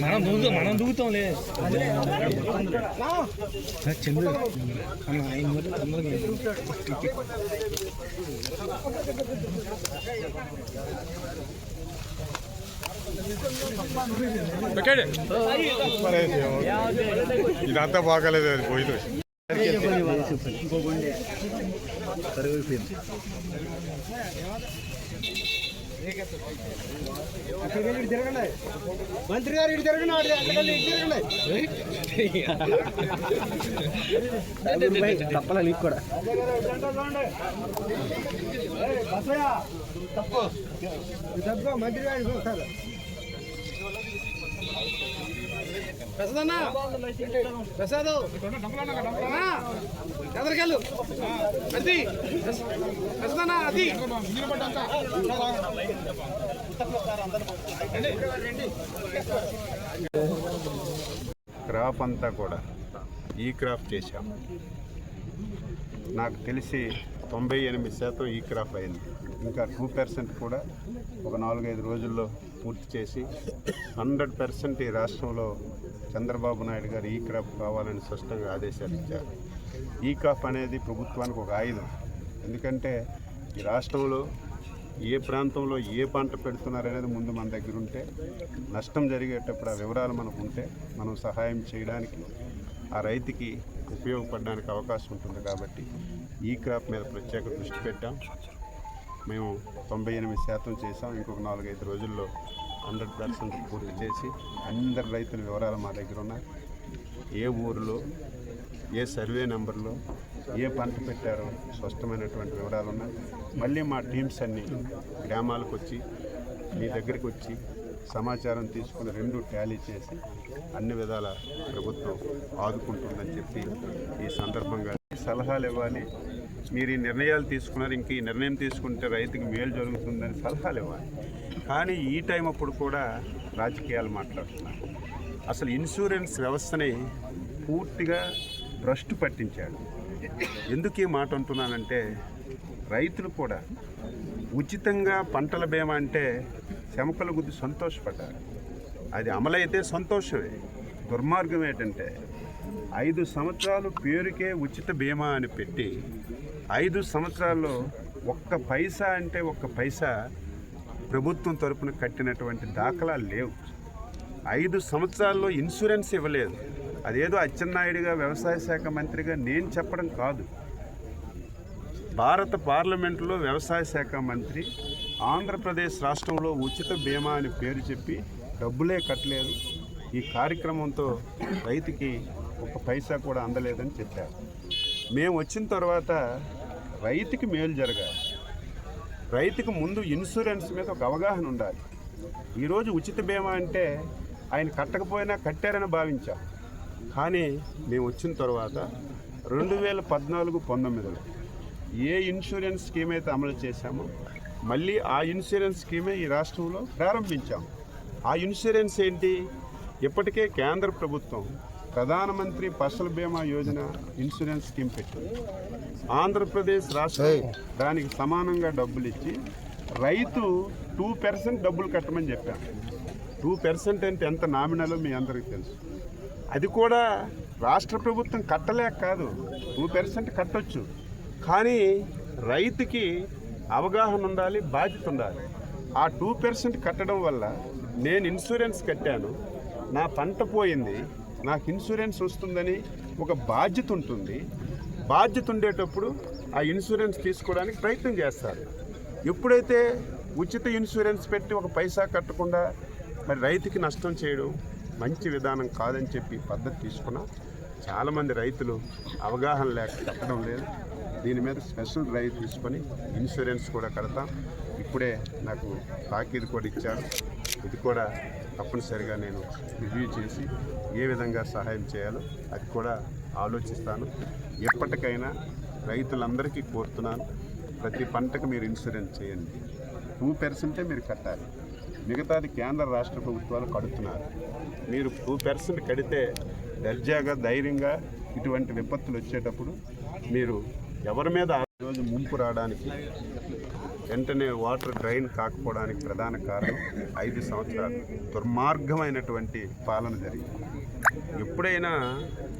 మనం దూకుతాం మనం దూకుతాంలే. చంద్ర మనం ఐదు మూడు తొందరగా ఇదంతా బాగాలేదు అది పోయింది. మంత్రి గారు ఇటు తిరగండి. ఆడు ఇటు తిరగండి తప్పలా నీకు కూడా తప్ప మంత్రి గారు చూస్తారు ప్రసాద్. ప్రసాద్ ఎదరికెళ్ళు అది ప్రసాద్ అది క్రాప్ అంతా కూడా ఈ క్రాప్ చేశాం. నాకు తెలిసి తొంభై ఎనిమిది శాతం ఈ క్రాప్ అయింది. ఇంకా టూ పర్సెంట్ కూడా ఒక నాలుగైదు రోజుల్లో పూర్తి చేసి హండ్రెడ్ పర్సెంట్ ఈ రాష్ట్రంలో చంద్రబాబు నాయుడు గారు ఈ క్రాప్ కావాలని స్పష్టంగా ఆదేశాలు ఇచ్చారు. ఈ క్రాప్ అనేది ప్రభుత్వానికి ఒక ఆయుధం. ఎందుకంటే ఈ రాష్ట్రంలో ఏ ప్రాంతంలో ఏ పంట పెడుతున్నారనేది ముందు మన దగ్గర ఉంటే నష్టం జరిగేటప్పుడు ఆ వివరాలు మనకు ఉంటే మనం సహాయం చేయడానికి ఆ రైతుకి ఉపయోగపడడానికి అవకాశం ఉంటుంది కాబట్టి ఈ క్రాప్ మీద ప్రత్యేక దృష్టి పెట్టాం. మేము తొంభై ఎనిమిది శాతం చేసాం ఇంకొక నాలుగైదు రోజుల్లో హండ్రెడ్ పర్సెంట్ పూర్తి చేసి అందరి రైతుల వివరాలు మా దగ్గర ఉన్నాయి. ఏ ఊరిలో ఏ సర్వే నెంబర్లో ఏ పంట పెట్టారో స్పష్టమైనటువంటి వివరాలు ఉన్నాయి. మళ్ళీ మా టీమ్స్ అన్ని గ్రామాలకు వచ్చి మీ దగ్గరికి వచ్చి సమాచారం తీసుకుని రెండు ట్యాలీ చేసి అన్ని విధాల ప్రభుత్వం ఆదుకుంటుందని చెప్పి ఈ సందర్భంగా సలహాలు ఇవ్వాలి. మీరు ఈ నిర్ణయాలు తీసుకున్నారు ఇంక ఈ నిర్ణయం తీసుకుంటే రైతుకి మేలు జరుగుతుందని సలహాలు ఇవ్వాలి. కానీ ఈ టైం అప్పుడు కూడా రాజకీయాలు మాట్లాడుతున్నారు. అసలు ఇన్సూరెన్స్ వ్యవస్థని పూర్తిగా భ్రష్టు పట్టించాడు. ఎందుకు ఈ మాట అంటున్నానంటే రైతులు కూడా ఉచితంగా పంటల బీమా అంటే చెమకల గుద్ది సంతోషపడ్డారు. అది అమలైతే సంతోషమే. దుర్మార్గం ఏంటంటే ఐదు సంవత్సరాలు పేరుకే ఉచిత బీమా అని పెట్టి ఐదు సంవత్సరాల్లో ఒక్క పైసా అంటే ఒక్క పైసా ప్రభుత్వం తరపున కట్టినటువంటి దాఖలాలు లేవు. ఐదు సంవత్సరాల్లో ఇన్సూరెన్స్ ఇవ్వలేదు. అదేదో అచ్చెన్నాయుడిగా వ్యవసాయ శాఖ మంత్రిగా నేను చెప్పడం కాదు. భారత పార్లమెంటులో వ్యవసాయ శాఖ మంత్రి ఆంధ్రప్రదేశ్ రాష్ట్రంలో ఉచిత బీమా అని పేరు చెప్పి డబ్బులే కట్టలేదు. ఈ కార్యక్రమంతో రైతుకి ఒక పైసా కూడా అందలేదని చెప్పారు. మేము వచ్చిన తర్వాత రైతుకి మేలు జరగాలి. రైతుకు ముందు ఇన్సూరెన్స్ మీద ఒక అవగాహన ఉండాలి. ఈరోజు ఉచిత బీమా అంటే ఆయన కట్టకపోయినా కట్టారని భావించాం. కానీ మేము వచ్చిన తర్వాత రెండు వేల పద్నాలుగు పంతొమ్మిదిలో ఏ ఇన్సూరెన్స్ స్కీమ్ అయితే అమలు చేశామో మళ్ళీ ఆ ఇన్సూరెన్స్ స్కీమే ఈ రాష్ట్రంలో ప్రారంభించాం. ఆ ఇన్సూరెన్స్ ఏంటి? ఇప్పటికే కేంద్ర ప్రభుత్వం ప్రధానమంత్రి ఫసల్ బీమా యోజన ఇన్సూరెన్స్ స్కీమ్ పెట్టింది. ఆంధ్రప్రదేశ్ రాష్ట్రం దానికి సమానంగా డబ్బులు ఇచ్చి రైతు టూ పర్సెంట్ డబ్బులు కట్టమని చెప్పాను టూ పర్సెంట్ అంటే ఎంత నామినలో మీ అందరికీ తెలుసు. అది కూడా రాష్ట్ర ప్రభుత్వం కట్టలేక కాదు టూ పర్సెంట్ కట్టొచ్చు. కానీ రైతుకి అవగాహన ఉండాలి బాధ్యత ఉండాలి. ఆ టూ పర్సెంట్ కట్టడం వల్ల నేను ఇన్సూరెన్స్ కట్టాను నా పంట పోయింది నాకు ఇన్సూరెన్స్ వస్తుందని ఒక బాధ్యత ఉంటుంది. బాధ్యత ఉండేటప్పుడు ఆ ఇన్సూరెన్స్ తీసుకోవడానికి ప్రయత్నం చేస్తారు. ఎప్పుడైతే ఉచిత ఇన్సూరెన్స్ పెట్టి ఒక పైసా కట్టకుండా మరి రైతుకి నష్టం చేయడం మంచి విధానం కాదని చెప్పి పద్ధతి తీసుకున్నా చాలామంది రైతులు అవగాహన లేక కట్టడం లేదు. దీని మీద స్పెషల్ డ్రైవ్ తీసుకొని ఇన్సూరెన్స్ కూడా కడతాం. ఇప్పుడే నాకు తాకీదు కూడా ఇచ్చారు. ఇది కూడా తప్పనిసరిగా నేను రివ్యూ చేసి ఏ విధంగా సహాయం చేయాలో అది కూడా ఆలోచిస్తాను. ఎప్పటికైనా రైతులందరికీ కోరుతున్నాను ప్రతి పంటకు మీరు ఇన్సూరెన్స్ చేయండి. టూ పర్సెంటే మీరు కట్టాలి. మిగతాది కేంద్ర రాష్ట్ర ప్రభుత్వాలు కడుతున్నారు. మీరు టూ పర్సెంట్ కడితే దర్జాగా ధైర్యంగా ఇటువంటి విపత్తులు వచ్చేటప్పుడు మీరు ఎవరి మీద ఆ రోజు ముంపు రావడానికి వెంటనే వాటర్ డ్రైన్ కాకపోవడానికి ప్రధాన కారణం ఐదు సంవత్సరాలు దుర్మార్గమైనటువంటి పాలన జరిగింది. ఎప్పుడైనా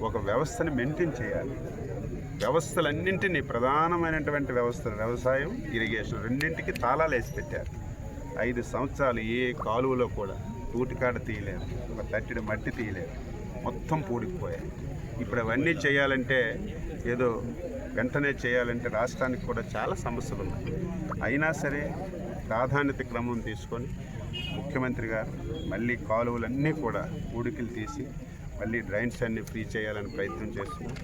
ఒక వ్యవస్థని మెయింటైన్ చేయాలి. వ్యవస్థలన్నింటినీ ప్రధానమైనటువంటి వ్యవస్థలు వ్యవసాయం ఇరిగేషన్ రెండింటికి తాళాలు వేసి పెట్టారు. ఐదు సంవత్సరాలు ఏ కాలువలో కూడా తూటికాడ తీయలేరు ఒక తట్టిడి మట్టి తీయలేరు మొత్తం పూడిపోయాయి. ఇప్పుడు అవన్నీ చేయాలంటే ఏదో వెంటనే చేయాలంటే రాష్ట్రానికి కూడా చాలా సమస్యలు ఉన్నాయి. అయినా సరే ప్రాధాన్యత క్రమం తీసుకొని ముఖ్యమంత్రి గారు మళ్ళీ కాలువలన్నీ కూడా ఊడికిలు తీసి మళ్ళీ డ్రైన్స్ అన్ని ఫ్రీ చేయాలని ప్రయత్నం చేస్తున్నాం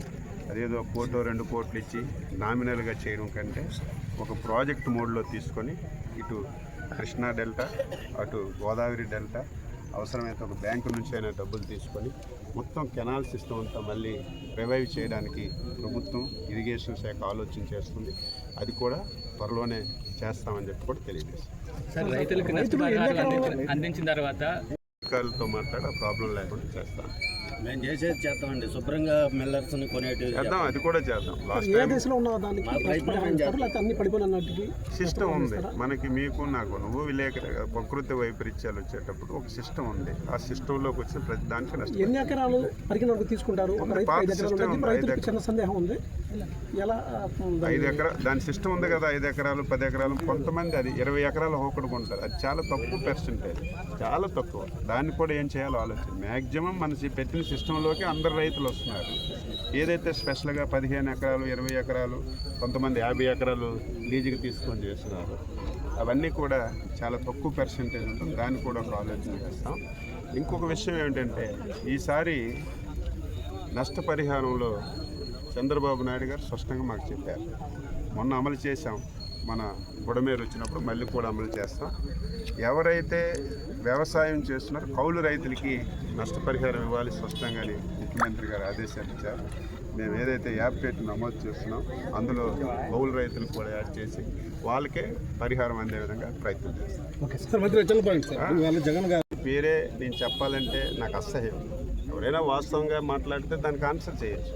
అదేదో కోటో రెండు కోట్లు ఇచ్చి నామినల్గా చేయడం కంటే ఒక ప్రాజెక్ట్ మోడ్లో తీసుకొని ఇటు కృష్ణా డెల్టా అటు గోదావరి డెల్టా అవసరమైతే ఒక బ్యాంకు నుంచి అయినా డబ్బులు తీసుకొని మొత్తం కెనాల్ సిస్టమ్ అంతా మళ్ళీ రివైవ్ చేయడానికి ప్రభుత్వం ఇరిగేషన్ శాఖ ఆలోచన చేస్తుంది. అది కూడా త్వరలోనే చేస్తామని చెప్పి కూడా తెలియజేస్తాం సార్ రైతులకు అందించిన- అందించిన తర్వాత అధికారులతో మాట్లాడి ఆ ప్రాబ్లం లేకుండా చేస్తాం మేము చేసేది చేస్తామండి. శుభ్రంగా మిల్లర్స్ కొనేటివి చేద్దాం అది కూడా చేద్దాం. లాస్ట్ ఏ టైం దశలో ఉన్న దానికి మా ప్రయత్నం ఏం చేస్తాం? లేకపోతే అన్ని పడిపోయిన అన్నట్టుకి సిస్టమ్ ఉంది. మనకి మీకు నాకు నువ్వు విలేకరు ప్రకృతి వైపరీత్యాలు వచ్చేటప్పుడు ఒక సిస్టమ్ ఉంది. ఆ సిస్టంలోకి వచ్చిన ప్రతి దానికి నష్టం. ఎన్ని ఎకరాలు పరిగణలోకి తీసుకుంటారు? ఒక రైతు పాత ఐదు ఎకరాలు system ఉంది, రైతులకు ఐదు చిన్న సందేహం ఉంది. ఎలా ఆ, దాన్ని- ఐదు ఎకరా దాని సిస్టమ్ ఉంది కదా ఐదు ఎకరాలు పది ఎకరాలు. కొంతమంది అది ఇరవై ఎకరాలు హోకడుకుంటారు అది చాలా తక్కువ పర్సెంటేజ్ చాలా తక్కువ. దాన్ని కూడా ఏం చేయాలో ఆలోచన. మ్యాక్సిమం మన సి- పెట్టిన సిస్టంలోకి అందరు రైతులు వస్తున్నారు. ఏదైతే స్పెషల్గా పదిహేను ఎకరాలు ఇరవై ఎకరాలు కొంతమంది యాభై ఎకరాలు లీజుకి తీసుకొని చేస్తున్నారు. అవన్నీ కూడా చాలా తక్కువ పర్సంటేజ్ ఉంటుంది. దాన్ని కూడా ఒక ఆలోచన చేస్తాం. ఇంకొక విషయం ఏమిటంటే ఈసారి నష్టపరిహారంలో చంద్రబాబు నాయుడు గారు స్పష్టంగా మాకు చెప్పారు. మొన్న అమలు చేశాం. మన బుడమేరు వచ్చినప్పుడు మళ్ళీ కూడా అమలు చేస్తాం. ఎవరైతే వ్యవసాయం చేస్తున్నారో కౌలు రైతులకి నష్టపరిహారం ఇవ్వాలి స్పష్టంగాని ముఖ్యమంత్రి గారు ఆదేశాలు ఇచ్చారు. మేము ఏదైతే యాప్ పెట్టి నమోదు చేస్తున్నాం అందులో కౌలు రైతులకు కూడా యాడ్ చేసి వాళ్ళకే పరిహారం అందే విధంగా ప్రయత్నం చేస్తాం. పేరే నేను చెప్పాలంటే నాకు అసహ్యం. ఎవరైనా వాస్తవంగా మాట్లాడితే దానికి ఆన్సర్ చేయొచ్చు.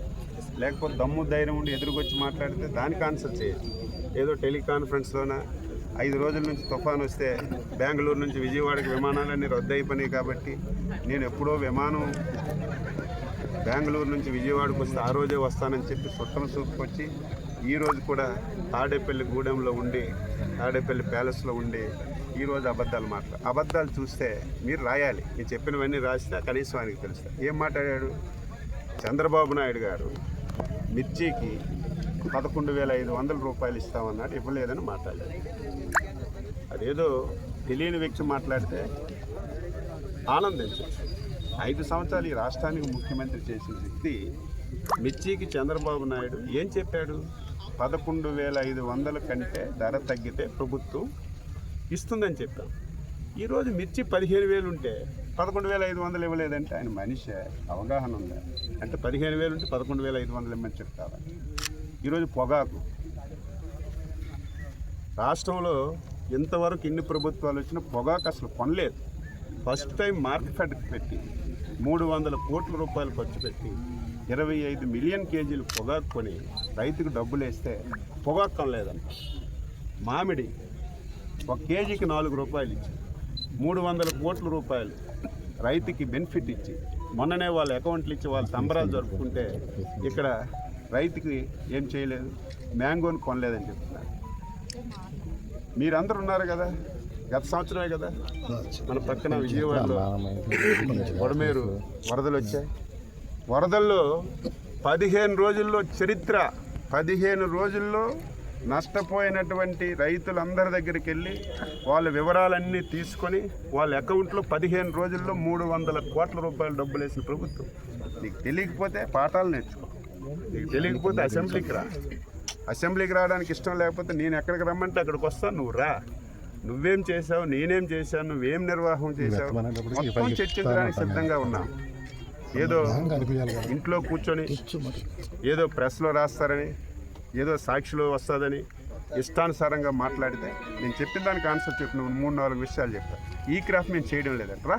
లేకపోతే దమ్ము ధైర్యం ఉండి ఎదురుకొచ్చి మాట్లాడితే దానికి ఆన్సర్ చేయొచ్చు. ఏదో టెలికాన్ఫరెన్స్లోన? ఐదు రోజుల నుంచి తుఫాన్ వస్తే బెంగళూరు నుంచి విజయవాడకి విమానాలన్నీ రద్దు అయిపోయినాయి కాబట్టి నేను ఎప్పుడో విమానం బెంగళూరు నుంచి విజయవాడకు వస్తే ఆ రోజే వస్తానని చెప్పి సుట్టం చూపుకొచ్చి ఈరోజు కూడా తాడేపల్లి గూడెంలో ఉండి తాడేపల్లి ప్యాలెస్లో ఉండి ఈ రోజు అబద్ధాలు మాట్లాడు అబద్ధాలు చూస్తే మీరు రాయాలి. నేను చెప్పినవన్నీ రాసినా కనీసం ఆయనకి తెలుస్తాయి ఏం మాట్లాడాడు? చంద్రబాబు నాయుడు గారు మిర్చికి పదకొండు వేల ఐదు వందల రూపాయలు ఇస్తామన్నాడు. ఇవ్వలేదని మాట్లాడారు అదేదో తెలియని వ్యక్తి మాట్లాడితే ఆనందించవచ్చు ఐదు సంవత్సరాలు ఈ రాష్ట్రానికి ముఖ్యమంత్రి చేసిన వ్యక్తి మిర్చికి చంద్రబాబు నాయుడు ఏం చెప్పాడు? పదకొండు వేల ఐదు వందల కంటే ధర తగ్గితే ప్రభుత్వం ఇస్తుందని చెప్పాం. ఈరోజు మిర్చి పదిహేను వేలు ఉంటే పదకొండు వేల ఐదు వందలు ఇవ్వలేదంటే ఆయన మనిషి అవగాహన ఉందా? అంటే పదిహేను వేలు ఉంటే పదకొండు వేల ఐదు వందలు ఇమ్మని చెప్తారా ఈరోజు పొగాకు. రాష్ట్రంలో ఇంతవరకు ఎన్ని ప్రభుత్వాలు వచ్చినా పొగాకు అసలు కొనలేదు. ఫస్ట్ టైం మార్కెట్ పెట్టి మూడు వందల కోట్ల రూపాయలు ఖర్చు పెట్టి ఇరవై ఐదు మిలియన్ కేజీలు పొగాకు కొని రైతుకు డబ్బులు వేస్తే పొగాకు కొనలేదంట. మామిడి ఒక కేజీకి నాలుగు రూపాయలు ఇచ్చి మూడు వందల కోట్ల రూపాయలు రైతుకి బెనిఫిట్ ఇచ్చి మొన్ననే వాళ్ళ అకౌంట్లు ఇచ్చి వాళ్ళ సంబరాలు జరుపుకుంటే ఇక్కడ రైతుకి ఏం చేయలేదు. మ్యాంగోని కొనలేదని చెప్తున్నారు. మీరందరూ ఉన్నారు కదా? గత సంవత్సరమే కదా? మన పక్కన విజయవాడలో వడమేరు వరదలు వచ్చాయి. వరదల్లో పదిహేను రోజుల్లో చరిత్ర పదిహేను రోజుల్లో నష్టపోయినటువంటి రైతులందరి దగ్గరికి వెళ్ళి వాళ్ళ వివరాలన్నీ తీసుకొని వాళ్ళ అకౌంట్లో పదిహేను రోజుల్లో మూడు వందల కోట్ల రూపాయల డబ్బులు వేసిన ప్రభుత్వం. నీకు తెలియకపోతే పాఠాలు నేర్చుకో. తెలియకపోతే అసెంబ్లీకి రా. అసెంబ్లీకి రావడానికి ఇష్టం లేకపోతే నేను ఎక్కడికి రమ్మంటే అక్కడికి వస్తాను నువ్వు రా. నువ్వేం చేసావు నేనేం చేశాను నువ్వేం నిర్వాహం చేసావు మొత్తం చర్చించడానికి సిద్ధంగా ఉన్నా. ఏదో ఇంట్లో కూర్చొని ఏదో ప్రెస్లో రాస్తారని ఏదో సాక్షిలో వస్తుందని ఇష్టానుసారంగా మాట్లాడితే నేను చెప్పిన దానికి ఆన్సర్ చెప్పిన మూడు నాలుగు విషయాలు చెప్తా ఈ క్రాఫ్ట్ మేము చేయడం లేదంట. రా.